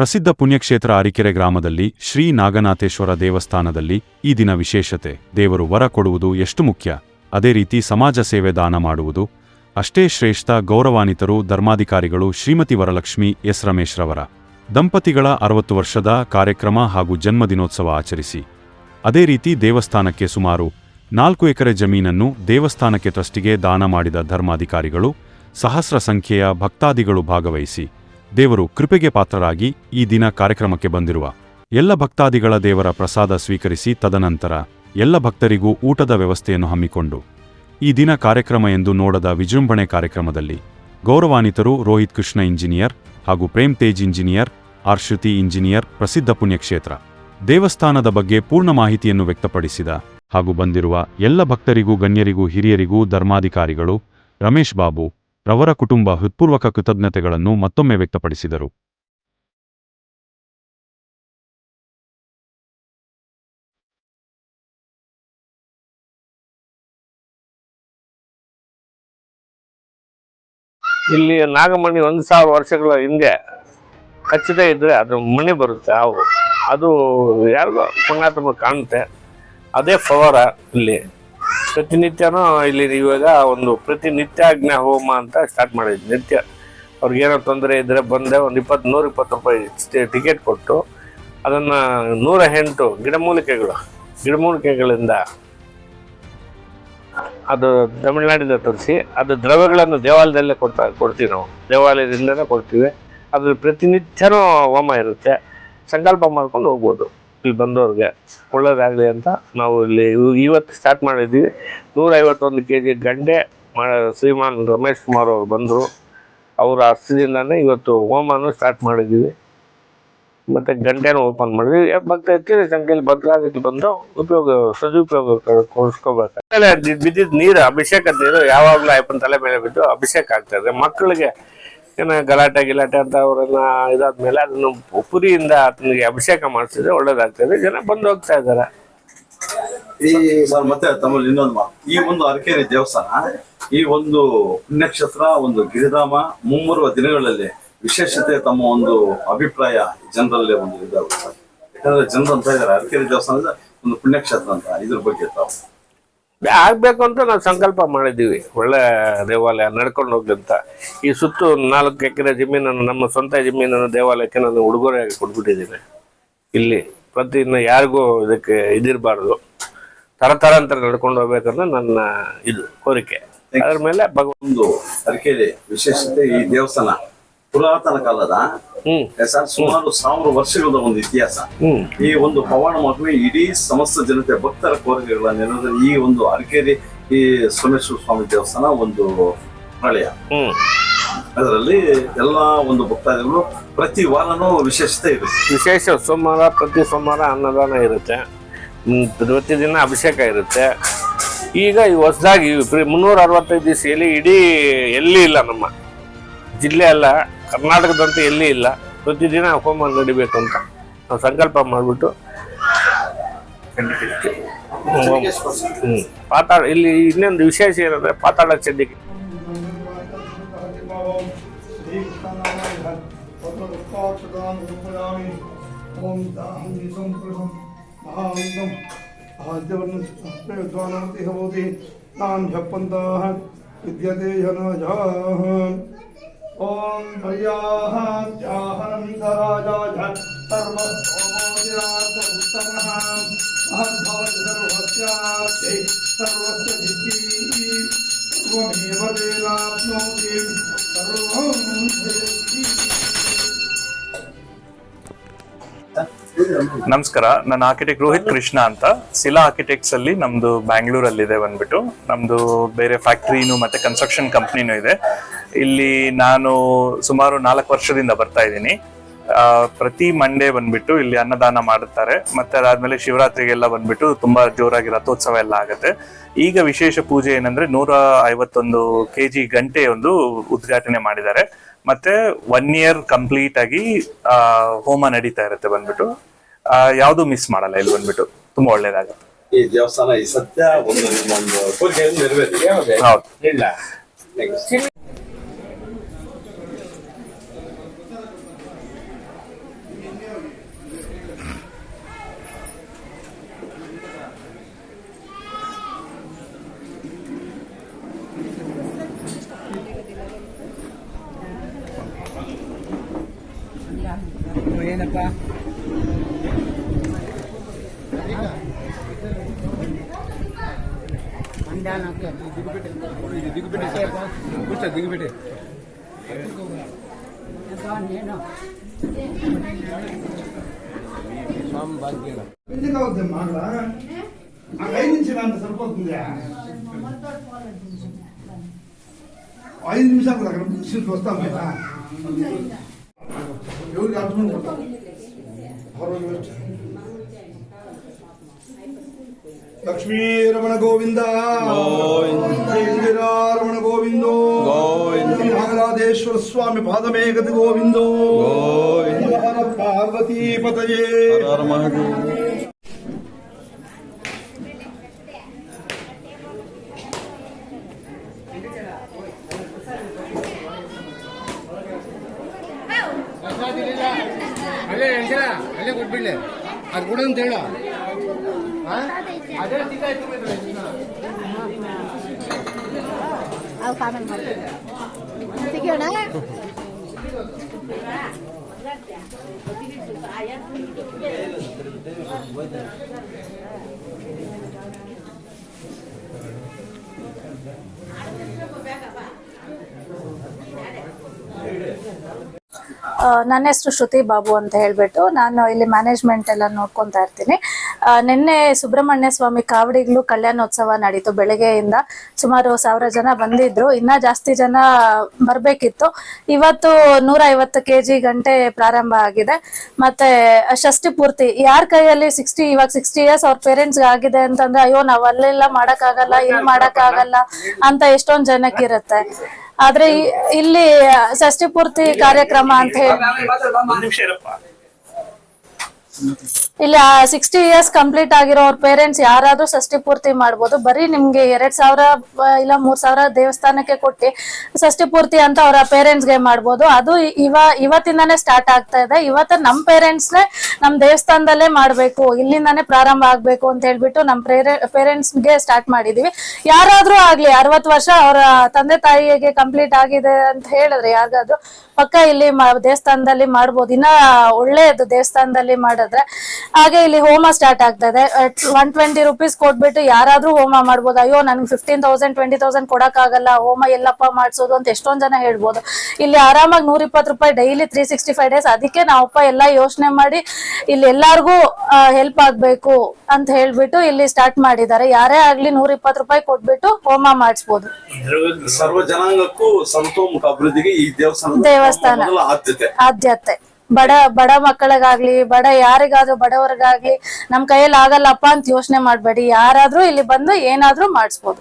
ಪ್ರಸಿದ್ಧ ಪುಣ್ಯಕ್ಷೇತ್ರ ಅರಿಕೆರೆ ಗ್ರಾಮದಲ್ಲಿ ಶ್ರೀ ನಾಗನಾಥೇಶ್ವರ ದೇವಸ್ಥಾನದಲ್ಲಿ ಈ ದಿನ ವಿಶೇಷತೆ. ದೇವರು ವರ ಕೊಡುವುದು ಎಷ್ಟು ಮುಖ್ಯ? ಅದೇ ರೀತಿ ಸಮಾಜ ಸೇವೆ ದಾನ ಮಾಡುವುದು. ಅಷ್ಟೇ ಶ್ರೇಷ್ಠ ಗೌರವಾನ್ವಿತರು ಧರ್ಮಾಧಿಕಾರಿಗಳು ಶ್ರೀಮತಿ ವರಲಕ್ಷ್ಮಿ ಎಸ್ ರಮೇಶ್ರವರ ದಂಪತಿಗಳ ಅರವತ್ತು ವರ್ಷದ ಕಾರ್ಯಕ್ರಮ ಹಾಗೂ ಜನ್ಮದಿನೋತ್ಸವ ಆಚರಿಸಿ. ಅದೇ ರೀತಿ ದೇವಸ್ಥಾನಕ್ಕೆ ಸುಮಾರು ನಾಲ್ಕು ಎಕರೆ ಜಮೀನನ್ನು ದೇವಸ್ಥಾನಕ್ಕೆ ಟ್ರಸ್ಟಿಗೆ ದಾನ ಮಾಡಿದ ಧರ್ಮಾಧಿಕಾರಿಗಳು ಸಹಸ್ರ ಸಂಖ್ಯೆಯ ಭಕ್ತಾದಿಗಳು ಭಾಗವಹಿಸಿ. ದೇವರು ಕೃಪೆಗೆ ಪಾತ್ರರಾಗಿ ಈ ದಿನ ಕಾರ್ಯಕ್ರಮಕ್ಕೆ ಬಂದಿರುವ. ಎಲ್ಲ ಭಕ್ತಾದಿಗಳ ದೇವರ ಪ್ರಸಾದ ಸ್ವೀಕರಿಸಿ ತದನಂತರ ಎಲ್ಲ ಭಕ್ತರಿಗೂ ಊಟದ ವ್ಯವಸ್ಥೆಯನ್ನು ಹಮ್ಮಿಕೊಂಡು ಈ ದಿನ ಕಾರ್ಯಕ್ರಮ ಎಂದು ನೋಡದ ವಿಜೃಂಭಣೆ ಕಾರ್ಯಕ್ರಮದಲ್ಲಿ ಗೌರವಾನ್ವಿತರು ರೋಹಿತ್ ಕೃಷ್ಣ ಇಂಜಿನಿಯರ್ ಹಾಗೂ ಪ್ರೇಮ್ ತೇಜ್ ಇಂಜಿನಿಯರ್, ಆರ್ಶ್ರುತಿ ಇಂಜಿನಿಯರ್, ಪ್ರಸಿದ್ಧ ಪುಣ್ಯಕ್ಷೇತ್ರ. ದೇವಸ್ಥಾನದ ಬಗ್ಗೆ ಪೂರ್ಣ ಮಾಹಿತಿಯನ್ನು ವ್ಯಕ್ತಪಡಿಸಿದ ಹಾಗೂ ಬಂದಿರುವ ಎಲ್ಲ ಭಕ್ತರಿಗೂ ಗಣ್ಯರಿಗೂ ಹಿರಿಯರಿಗೂ ಧರ್ಮಾಧಿಕಾರಿಗಳು ರಮೇಶ್ ಬಾಬು ರವರ ಕುಟುಂಬ ಹೃತ್ಪೂರ್ವಕ ಕೃತಜ್ಞತೆಗಳನ್ನು ಮತ್ತೊಮ್ಮೆ ವ್ಯಕ್ತಪಡಿಸಿದರು. ಇಲ್ಲಿ ನಾಗಮಣಿ ಒಂದು ಸಾವಿರ ವರ್ಷಗಳ ಹಿಂದೆ ಖಚಿತ ಇದ್ರೆ ಅದು ಮಣಿ ಬರುತ್ತೆ ಅವು ಅದು ಯಾರಿಗೋ ಪುಣ್ಯಾತ್ಮ ಕಾಣುತ್ತೆ. ಅದೇ ಫವರ ಇಲ್ಲಿ. ಪ್ರತಿನಿತ್ಯನೂ ಇಲ್ಲಿ ಇವಾಗ ಒಂದು ಪ್ರತಿನಿತ್ಯಾಜ್ಞಾ ಹೋಮ ಅಂತ ಸ್ಟಾರ್ಟ್ ಮಾಡಿದ್ವಿ. ನಿತ್ಯ ಅವ್ರಿಗೇನೋ ತೊಂದರೆ ಇದ್ದರೆ ಬಂದೆ ಒಂದು ಇಪ್ಪತ್ತು ನೂರ, ಇಪ್ಪತ್ತು ರೂಪಾಯಿ ಟಿಕೆಟ್ ಕೊಟ್ಟು ಅದನ್ನು ನೂರ ಎಂಟು ಗಿಡಮೂಲಿಕೆಗಳು ಗಿಡಮೂಲಿಕೆಗಳಿಂದ ಅದು ತಮಿಳ್ನಾಡಿಂದ ತರಿಸಿ, ಅದು ದ್ರವ್ಯಗಳನ್ನು ದೇವಾಲಯದಲ್ಲೇ ಕೊಡ್ತಾ, ಕೊಡ್ತೀವಿ ನಾವು. ದೇವಾಲಯದಿಂದಲೇ ಕೊಡ್ತೀವಿ. ಅದ್ರ ಪ್ರತಿನಿತ್ಯನೂ ಹೋಮ ಇರುತ್ತೆ. ಸಂಕಲ್ಪ ಮಾಡ್ಕೊಂಡು ಹೋಗ್ಬೋದು. ಇಲ್ಲಿ ಬಂದವ್ರಿಗೆ ಒಳ್ಳೇದಾಗಲಿ ಅಂತ ನಾವು ಇಲ್ಲಿ ಇವ್- ಇವತ್ತು ಸ್ಟಾರ್ಟ್ ಮಾಡಿದ್ದೀವಿ. ನೂರ ಐವತ್ತೊಂದು ಕೆ ಜಿ ಗಂಡೆ ಶ್ರೀಮಾನ್ ರಮೇಶ್ ಕುಮಾರ್ ಅವರು ಬಂದರು. ಅವರ ಹಸ್ತದಿಂದಾನೇ ಇವತ್ತು ಹೋಮನೂ ಸ್ಟಾರ್ಟ್ ಮಾಡಿದ್ದೀವಿ. ಮತ್ತು ಗಂಟೆನೂ ಓಪನ್ ಮಾಡಿದ್ವಿ ಭಕ್ತ ಹೆಚ್ಚಿನ ಸಂಖ್ಯೆಯಲ್ಲಿ ಭದ್ರಾಗತಿ ಬಂದು ಉಪಯೋಗ, ಸದುಪಯೋಗ ಕೊಡಿಸ್ಕೋಬೇಕು ಬಿದ್ದಿದ್ದ ನೀರು, ಅಭಿಷೇಕದ ನೀರು ಯಾವಾಗಲೂ ಅಯ್ಯಪ್ಪನ ತಲೆ ಮೇಲೆ ಬಿದ್ದು ಅಭಿಷೇಕ ಆಗ್ತದೆ ಮಕ್ಕಳಿಗೆ ಏನ ಗಲಾಟೆ ಗಿಲಾಟೆ ಅಂತ ಅವರನ್ನ ಇದಾದ್ಮೇಲೆ ಅದನ್ನು ಪುರಿಯಿಂದ ಆತನಿಗೆ ಅಭಿಷೇಕ ಮಾಡಿಸಿದ್ರೆ ಒಳ್ಳೇದಾಗ್ತದೆ. ಜನ ಬಂದು ಹೋಗ್ತಾ ಇದ್ದಾರೆ. ಈ ಸರ್, ಮತ್ತೆ ತಮ್ಮಲ್ಲಿ ಇನ್ನೊಂದು ಮಾತು. ಈ ಒಂದು ಅರಕೇರಿ ದೇವಸ್ಥಾನ, ಈ ಒಂದು ಪುಣ್ಯಕ್ಷೇತ್ರ, ಒಂದು ಗಿರಿಧಾಮ, ಮುಂಬರುವ ದಿನಗಳಲ್ಲಿ ವಿಶೇಷತೆ ತಮ್ಮ ಒಂದು ಅಭಿಪ್ರಾಯ ಜನರಲ್ಲೇ ಒಂದು ಇದಾಗುತ್ತೆ. ಯಾಕಂದ್ರೆ ಜನರು ಅಂತ ಇದ್ದಾರೆ. ಅರಕೇರಿ ದೇವಸ್ಥಾನದ ಒಂದು ಪುಣ್ಯಕ್ಷೇತ್ರ ಅಂತ ಇದ್ರ ಬಗ್ಗೆ ತಾವು. ಆಗ್ಬೇಕು ಅಂತ ನಾವು ಸಂಕಲ್ಪ ಮಾಡಿದ್ದೀವಿ. ಒಳ್ಳೆ ದೇವಾಲಯ ನಡ್ಕೊಂಡು ಹೋಗ್ಲಿ ಅಂತ. ಈ ಸುತ್ತು ನಾಲ್ಕು ಎಕರೆ ಜಮೀನನ್ನು ನಮ್ಮ ಸ್ವಂತ ಜಮೀನನ್ನು ದೇವಾಲಯಕ್ಕೆ ನಾನು ಉಡುಗೊರೆಯಾಗಿ ಕೊಟ್ಬಿಟ್ಟಿದ್ದೀನಿ. ಇಲ್ಲಿ ಪ್ರತಿ ಯಾರಿಗೂ ಇದಕ್ಕೆ ಇದಿರಬಾರ್ದು. ತರತರಾಂತರ ನಡ್ಕೊಂಡು ಹೋಗ್ಬೇಕನ್ನೋ ನನ್ನ ಇದು ಕೋರಿಕೆ. ಅದ್ರ ಮೇಲೆ ಭಗವಂತ ಅದಕ್ಕೆ ವಿಶೇಷತೆ ಈ ದೇವಸ್ಥಾನ. ಪುರಾತನ ಕಾಲದ ಹ್ಮ್ ಸರ್ ಸುಮಾರು ಸಾವಿರ ವರ್ಷಗಳ ಒಂದು ಇತಿಹಾಸ. ಈ ಒಂದು ಪವಾಡ ಮಗುವೆ ಇಡೀ ಸಮಸ್ತ ಜನತೆ ಭಕ್ತರ ಕೋರಿಕೆಗಳ ನೆರವೇರಿ ಈ ಒಂದು ಅರಕೇರಿ ಈ ಸೋಮೇಶ್ವರ ಸ್ವಾಮಿ ದೇವಸ್ಥಾನ ಒಂದು ಪ್ರಳಯ ಅದರಲ್ಲಿ ಎಲ್ಲಾ ಒಂದು ಭಕ್ತಾದಿಗಳು ಪ್ರತಿ ವಾರನೂ ವಿಶೇಷತೆ ಇರುತ್ತೆ. ವಿಶೇಷ ಸೋಮವಾರ ಪ್ರತಿ ಸೋಮವಾರ ಅನ್ನದಾನ ಇರುತ್ತೆ. ಪ್ರತಿದಿನ ಅಭಿಷೇಕ ಇರುತ್ತೆ. ಈಗ ಈ ಹೊಸದಾಗಿ ಮುನ್ನೂರ ಅರವತ್ತೈದು ದಿವಸದಲ್ಲಿ ಇಡೀ ಎಲ್ಲಿ ಇಲ್ಲ ನಮ್ಮ. ಜಿಲ್ಲೆ ಅಲ್ಲ, ಕರ್ನಾಟಕದಂತ ಎಲ್ಲಿ ಇಲ್ಲ. ಪ್ರತಿದಿನ ಹೋಮ ನಡಿಬೇಕು ಅಂತ ನಾವು ಸಂಕಲ್ಪ ಮಾಡಿಬಿಟ್ಟು ಪಾತಾಳ, ಇಲ್ಲಿ ಇನ್ನೊಂದು ವಿಶೇಷ ಏನಂದ್ರೆ ಪಾತಾಳ ಚಂಡಿಕೆ ಓಂ ದಾಹಿ ॐ भयाः त्याहनमिधराजा सर्वोदिरात्तमः महद्भवति सर्वस्यास्ति सर्वस्य सिद्धिः सर्वमेव तेनाप्नोति सर्वं जयति ನಮಸ್ಕಾರ ನನ್ನ ಆರ್ಕಿಟೆಕ್ಟ್ ರೋಹಿತ್ ಕೃಷ್ಣ ಅಂತ. ಸಿಲಾ ಆರ್ಕಿಟೆಕ್ಟ್ಸ್ ಅಲ್ಲಿ ನಮ್ದು ಬ್ಯಾಂಗ್ಳೂರಲ್ಲಿ ಇದೆ ಬಂದ್ಬಿಟ್ಟು. ನಮ್ದು ಬೇರೆ ಫ್ಯಾಕ್ಟ್ರಿನೂ ಮತ್ತೆ ಕನ್ಸ್ಟ್ರಕ್ಷನ್ ಕಂಪ್ನಿನೂ ಇದೆ. ಇಲ್ಲಿ ನಾನು ಸುಮಾರು ನಾಲ್ಕು ವರ್ಷದಿಂದ ಬರ್ತಾ ಇದ್ದೀನಿ. ಪ್ರತಿ ಮಂಡೇ ಬಂದ್ಬಿಟ್ಟು ಇಲ್ಲಿ ಅನ್ನದಾನ ಮಾಡುತ್ತಾರೆ. ಮತ್ತೆ ಅದಾದ್ಮೇಲೆ ಶಿವರಾತ್ರಿಗೆಲ್ಲ ಬಂದ್ಬಿಟ್ಟು ತುಂಬಾ ಜೋರಾಗಿ ರಥೋತ್ಸವ ಎಲ್ಲ ಆಗುತ್ತೆ. ಈಗ ವಿಶೇಷ ಪೂಜೆ ಏನಂದ್ರೆ ನೂರ ಐವತ್ತೊಂದು ಕೆ ಜಿ ಗಂಟೆ ಒಂದು ಉದ್ಘಾಟನೆ ಮಾಡಿದ್ದಾರೆ. ಮತ್ತೆ ಒನ್ ಇಯರ್ ಕಂಪ್ಲೀಟ್ ಆಗಿ ಹೋಮ ನಡೀತಾ ಇರುತ್ತೆ ಬಂದ್ಬಿಟ್ಟು. ಯಾವ್ದು ಮಿಸ್ ಮಾಡಲ್ಲ ಇಲ್ಲಿ ಬಂದ್ಬಿಟ್ಟು. ತುಂಬಾ ಒಳ್ಳೇದಾಗುತ್ತೆ. ಈ ದೇವಸ್ಥಾನ ಈ ಸತ್ಯ ಒಂದು ನಿಮ್ಮ ಒಂದು ಕೋರಿಕೆಯನ್ನು ನೆರವೇರಿದೆ ಹೌದು. ಇಲ್ಲ. ఐదు నిమిషాలు అంత సరిపోతుంది? ఐదు నిమిషాలు అక్కడ సీట్లు వస్తాం కదా. ఎవరికి అర్థం లక్ష్మీ రమణ గోవింద రమణ గోవిందో నాగరాజేశ్వర స్వామి పాదమే గతి గోవిందో పార్వతీ పతయే ಅಲ್ಲೇ ಹೇಳ್ತೀರ ಅಲ್ಲೇ ಕೊಟ್ಬಿಡ್ಲಿ ಅದು ಕೂಡ ಅಂತ ಹೇಳ ಅವು ಆಮೇಲೆ ಮಾಡ್ತೀನಿ ತೆಗಿಯೋಣ ಆ, ನನ್ನ ಹೆಸರು ಶ್ರುತಿ ಬಾಬು ಅಂತ ಹೇಳ್ಬಿಟ್ಟು ನಾನು ಇಲ್ಲಿ ಮ್ಯಾನೇಜ್ಮೆಂಟ್ ಎಲ್ಲ ನೋಡ್ಕೊತಾ ಇರ್ತೀನಿ. ನಿನ್ನೆ ಸುಬ್ರಹ್ಮಣ್ಯ ಸ್ವಾಮಿ ಕಾವಡಿಗಳು ಕಲ್ಯಾಣೋತ್ಸವ ನಡೀತು. ಬೆಳಗ್ಗೆಯಿಂದ ಸುಮಾರು ಸಾವಿರ ಜನ ಬಂದಿದ್ರು. ಇನ್ನ ಜಾಸ್ತಿ ಜನ ಬರ್ಬೇಕಿತ್ತು. ಇವತ್ತು ನೂರ ಐವತ್ತು ಕೆಜಿ ಗಂಟೆ ಪ್ರಾರಂಭ ಆಗಿದೆ. ಮತ್ತೆ ಷಷ್ಠಿ ಪೂರ್ತಿ. ಯಾರ ಕೈಯಲ್ಲಿ ಸಿಕ್ಸ್ಟಿ ಇವಾಗ ಸಿಕ್ಸ್ಟಿ ಇಯರ್ಸ್ ಅವ್ರ ಪೇರೆಂಟ್ಸ್ ಆಗಿದೆ ಅಂತಂದ್ರೆ ಅಯ್ಯೋ ನಾವ್ ಅಲ್ಲೆಲ್ಲ ಮಾಡಕ್ಕಾಗಲ್ಲ ಇಲ್ಲಿ ಮಾಡಕ್ಕಾಗಲ್ಲ ಅಂತ ಎಷ್ಟೊಂದ್ ಜನಕ್ಕಿರುತ್ತೆ. ಆದ್ರೆ ಇಲ್ಲಿ ಷಷ್ಠಿ ಪೂರ್ತಿ ಕಾರ್ಯಕ್ರಮ ಅಂತ ಹೇಳಿ ಒಂದ್ ನಿಮಿಷ ಇರಪ್ಪ. ಇಲ್ಲಿ ಸಿಕ್ಸ್ಟಿ ಇಯರ್ಸ್ ಕಂಪ್ಲೀಟ್ ಆಗಿರೋ ಅವ್ರ ಪೇರೆಂಟ್ಸ್ ಯಾರಾದ್ರೂ ಷಷ್ಠಿ ಪೂರ್ತಿ ಮಾಡ್ಬೋದು. ಬರೀ ನಿಮ್ಗೆ ಎರಡ್ ಸಾವಿರ ಇಲ್ಲ ಮೂರ್ ಸಾವಿರ ದೇವಸ್ಥಾನಕ್ಕೆ ಕೊಟ್ಟು ಷಷ್ಠಿ ಪೂರ್ತಿ ಅಂತ ಅವರ ಪೇರೆಂಟ್ಸ್ಗೆ ಮಾಡ್ಬೋದು. ಅದು ಇವ, ಇವತ್ತಿಂದಾನೇ ಸ್ಟಾರ್ಟ್ ಆಗ್ತಾ ಇದೆ. ಇವತ್ತ ನಮ್ ಪೇರೆಂಟ್ಸ್ ನಮ್ ದೇವಸ್ಥಾನದಲ್ಲೇ ಮಾಡ್ಬೇಕು. ಇಲ್ಲಿಂದಾನೇ ಪ್ರಾರಂಭ ಆಗ್ಬೇಕು ಅಂತ ಹೇಳ್ಬಿಟ್ಟು ನಮ್ ಪೇರೆಂಟ್ಸ್ಗೆ ಸ್ಟಾರ್ಟ್ ಮಾಡಿದೀವಿ. ಯಾರಾದ್ರೂ ಆಗ್ಲಿ ಅರವತ್ ವರ್ಷ ಅವರ ತಂದೆ ತಾಯಿಗೆ ಕಂಪ್ಲೀಟ್ ಆಗಿದೆ ಅಂತ ಹೇಳಿದ್ರೆ ಯಾರಿಗಾದ್ರೂ ಪಕ್ಕ ಇಲ್ಲಿ ದೇವಸ್ಥಾನದಲ್ಲಿ ಮಾಡ್ಬೋದು. ಇನ್ನ ಒಳ್ಳೆಯದು ದೇವಸ್ಥಾನದಲ್ಲಿ ಮಾಡಿದ್ರೆ ಹಾಗೆ ಇಲ್ಲಿ ಹೋಮ ಸ್ಟಾರ್ಟ್ ಆಗ್ತಾ ಇದೆ ಒನ್ ಟ್ವೆಂಟಿ ರುಪೀಸ್ ಕೊಟ್ಬಿಟ್ಟು ಯಾರಾದ್ರೂ ಹೋಮ ಮಾಡ್ಬೋದು. ಅಯ್ಯೋ ನನ್ಗೆ ಫಿಫ್ಟೀನ್ ತೌಸಂಡ್ ಟ್ವೆಂಟಿ ತೌಸಂಡ್ ಕೊಡಕ್ಕಾಗಲ್ಲ. ಹೋಮ ಎಲ್ಲಪ್ಪ ಮಾಡಿಸೋದು ಅಂತ ಎಷ್ಟೊಂದ್ ಜನ ಹೇಳ್ಬೋದು. ಇಲ್ಲಿ ಆರಾಮಾಗಿ ನೂರ ಇಪ್ಪತ್ತು ರೂಪಾಯಿ daily three sixty five days ಅದಕ್ಕೆ ನಾವಪ್ಪ ಎಲ್ಲ ಯೋಚನೆ ಮಾಡಿ ಇಲ್ಲಿ ಎಲ್ಲಾರ್ಗೂ ಹೆಲ್ಪ್ ಆಗ್ಬೇಕು ಅಂತ ಹೇಳ್ಬಿಟ್ಟು ಇಲ್ಲಿ ಸ್ಟಾರ್ಟ್ ಮಾಡಿದ್ದಾರೆ. ಯಾರೇ ಆಗ್ಲಿ ನೂರ ಇಪ್ಪತ್ತು ರೂಪಾಯಿ ಕೊಟ್ಬಿಟ್ಟು ಹೋಮ ಮಾಡಿಸ್ಬೋದು. ಸರ್ವ ಜನಾಂಗಕ್ಕೂ ಸಂತೋಮುಖ ಅಭಿವೃದ್ಧಿಗೆ ಈ ದೇವಸ್ಥಾನ ದೇವಸ್ಥಾನ. ಆದ್ಯತೆ. ಬಡ ಬಡ ಮಕ್ಕಳಿಗಾಗ್ಲಿ ಬಡ ಯಾರಿಗಾದ್ರೂ ಬಡವರಿಗಾಗ್ಲಿ ನಮ್ ಕೈಯಲ್ಲಿ ಆಗಲ್ಲಪ್ಪ ಅಂತ ಯೋಚನೆ ಮಾಡ್ಬೇಡಿ. ಯಾರಾದ್ರೂ ಇಲ್ಲಿ ಬಂದು ಏನಾದ್ರೂ ಮಾಡಿಸ್ಬೋದು.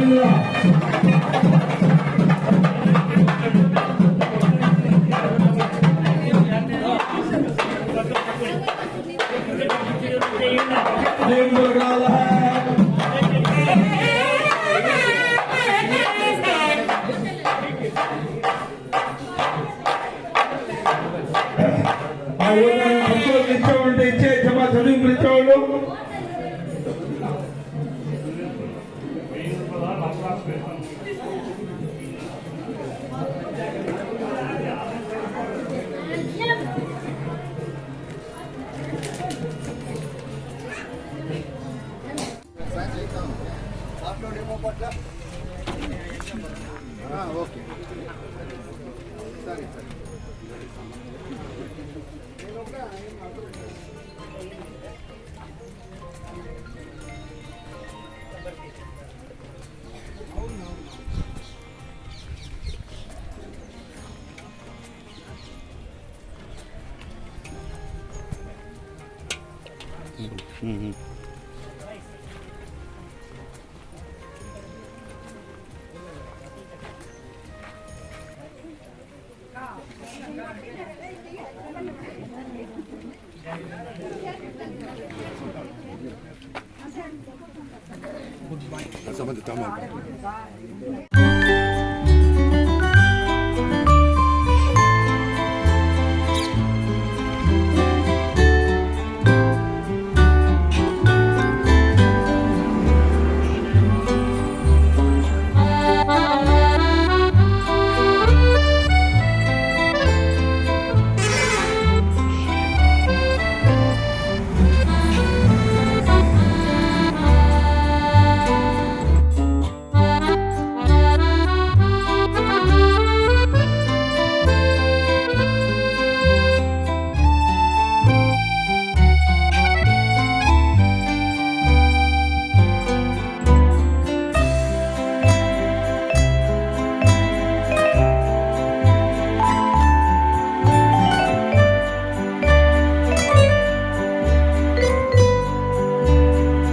I will not of course, it's the church okay సరే సరే నేను ఒక 嗯嗯。嗯嗯。